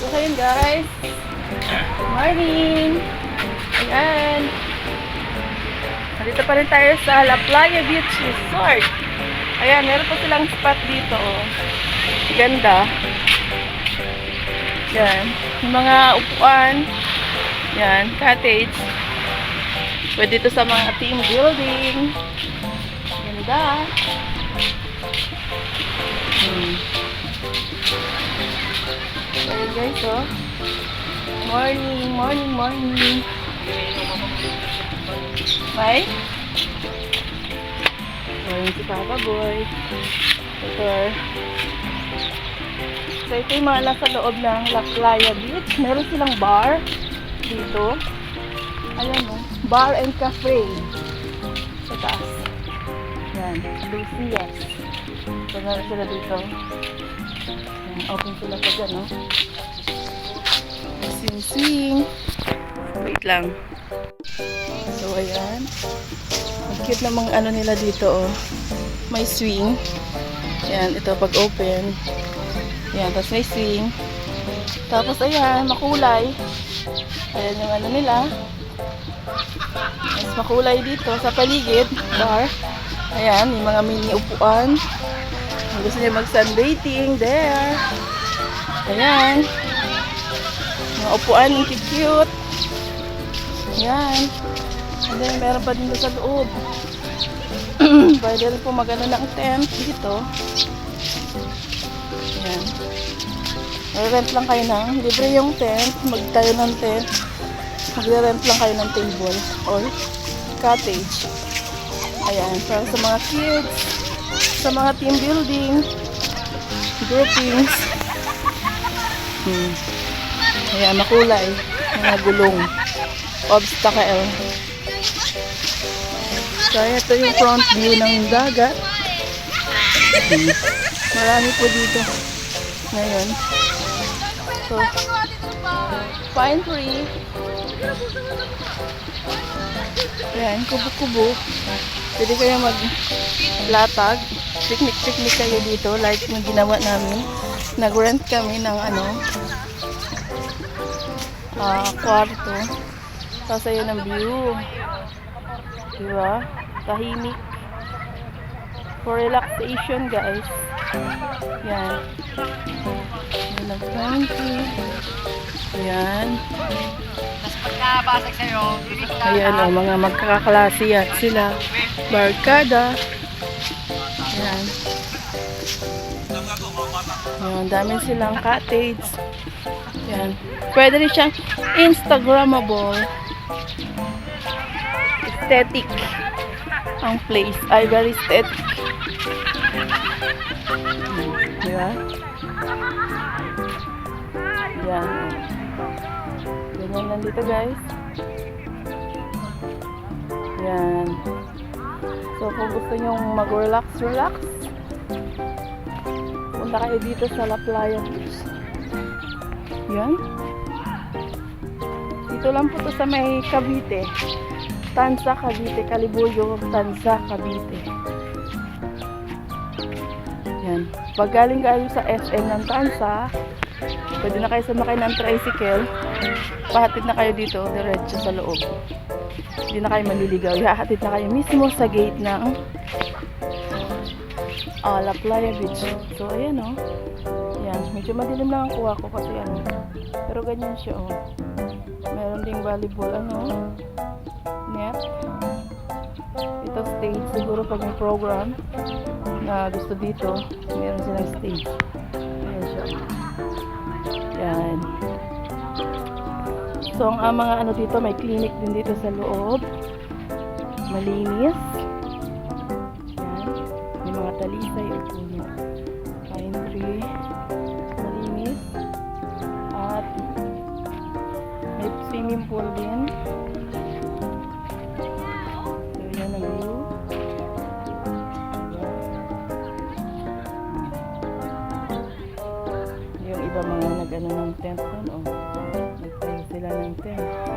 So, ayun guys. Morning! Ayan. Nandito pa rin tayo sa La Playa Beach Resort. Ayan, meron pa silang spot dito. Oh. Ganda. Yan. Mga upuan. Yan, cottage. Pwede ito sa mga team building. Ganda. Hmm. So, yun guys, oh. Morning, morning, morning. Bye. Morning si Papa Boy. Ito. So, ito yung mga nasa loob ng La Playa Beach. Meron silang bar dito. Ayan, oh. Bar and cafe. Sa taas. Yan. Lucias. So, meron sila dito. Open sila pa dyan, no? Swing. Wait lang. So, ayan. Ang cute ng mga ano nila dito, oh. May swing. Yan, ito pag open. Yan, tapos may swing. Tapos, ayan, makulay. Ayan yung ano nila. Mas makulay dito sa paligid, bar. Ayan, yung mga mini upuan. Gusto niya mag-sunbathing, there. Ayan. Mga upuan, ang cute. Ayan. And then, meron pa dito sa loob. Pwede rin po magano ng tent dito. Ayan. Mag-rent lang kayo ng, libre yung tent, magtayo ng tent. Magre-rent lang kayo ng table or cottage. Ayan, para sa mga kids, sa mga team building, groupings. Hmm. Ayan, makulay. Mga gulong. Obstacle. So, ito yung front view ng dagat. Hmm. Marami po dito. Ngayon. So, pine tree. Ayan, kubo-kubo. Pwede kayo maglatag. Picnic-picnic kayo dito like yung ginawa namin. Nag-rent kami ng ano, ah, kwarto. Tapos ayun ang view. Diba? Tahimik. For relaxation, guys. Yan. Yan ang pine tree. Ayan. O, mga magkakaklase yan sila. Barkada. Ayan. Ayan, dami silang cottage. Ayan. Pwede rin siyang Instagrammable. Aesthetic. Ang place ay very. Hmm, Di ba? Ayan. o. Ganyan lang dito guys. Yan. So, kung gusto nyo mag-relax, relax, punta kayo dito sa La Playa. Yan. Dito lang po to sa may Cavite. Tansa, Cavite. Kalibuyo, Tansa, Cavite. Yan. Pag galing kayo sa SM ng Tansa, pwede na kayo sumakay ng tricycle. Pahatid na kayo dito, diretso sa loob. Hindi na kayo maliligaw. Ihahatid na kayo mismo sa gate ng ah, La Playa Beach. So, ayan o. Oh. Yan. Medyo madilim lang ang kuha ko kasi ano. Pero ganyan siya o. Oh. Meron ding volleyball ano. Net. Ito stage. Siguro pag may program na gusto dito, meron silang stage. Ayan siya. Yan. So, ang mga ano dito, may clinic din dito sa loob. Malinis. Yan. May mga talisay o puno. Pine tree. Malinis. At may swimming pool din. Mga nag-ano ng tent nun, oh. Nagtayo sila ng tent.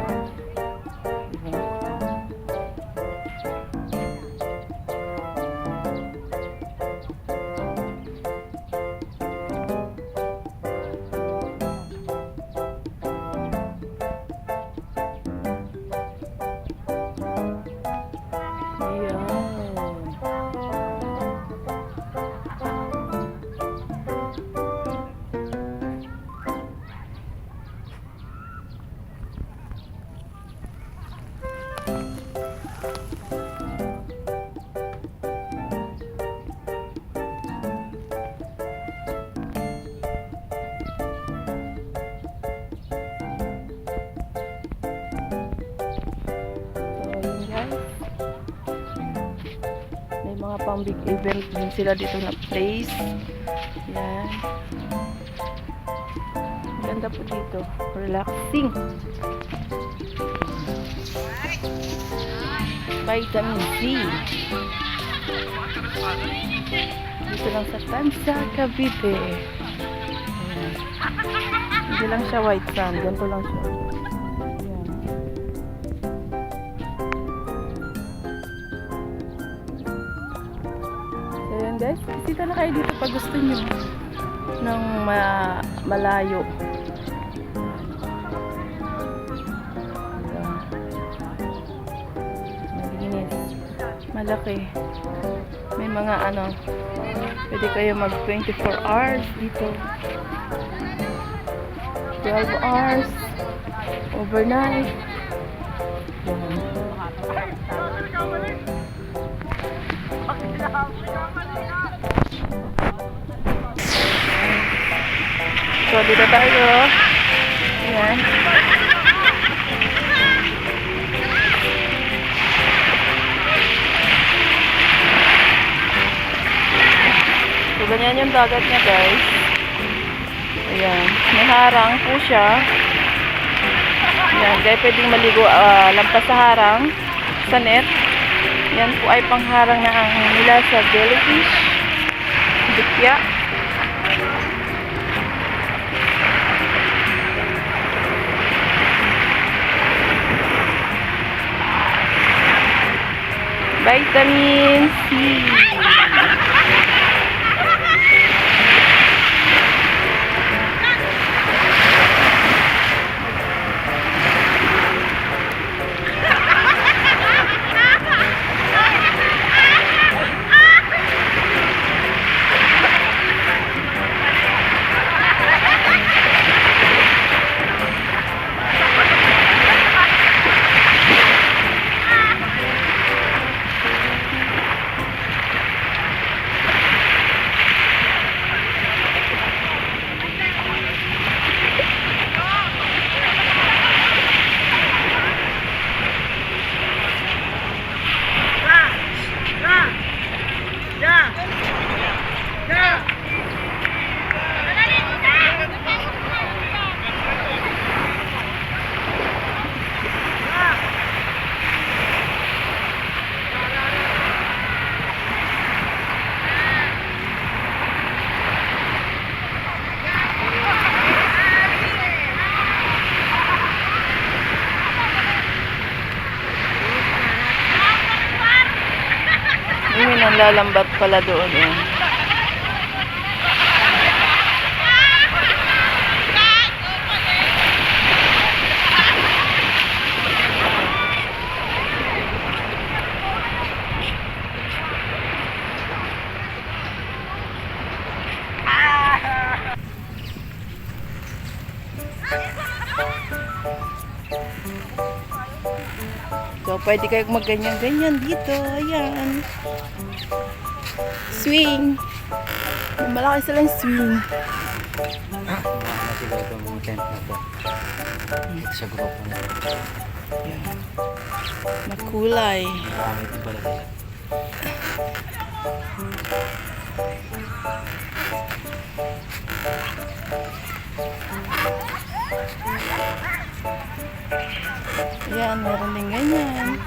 Pang big event din sila dito na place. Yan. Ganda po dito. Relaxing. Vitamin C. Dito lang sa Tansa, Cavite. Hindi lang siya white sand. Ganito lang siya. Bisita na kayo dito pag gusto nyo ng ma malayo. Malinis. Malaki. May mga ano, pwede kayo mag 24 hours dito. 12 hours. Overnight. Ayan. So, dito tayo. Ayan. So, ganyan yung dagat niya, guys. Ayan. May harang po siya. Ayan. Kaya pwedeng maligo ah, lampas sa harang. Sa net. Yan po ay pangharang na ang nila sa jellyfish. Dikya. Vitamin C. Nanlalambat pala doon. Eh. So, pwede kayo magganyan-ganyan dito. Ayan. Swing. Malaki silang swing. Mga sila itong tent na to. Dito sa grupo na to. Ayan. Makulay. Marami pala sila. Ayan, meron din ganyan.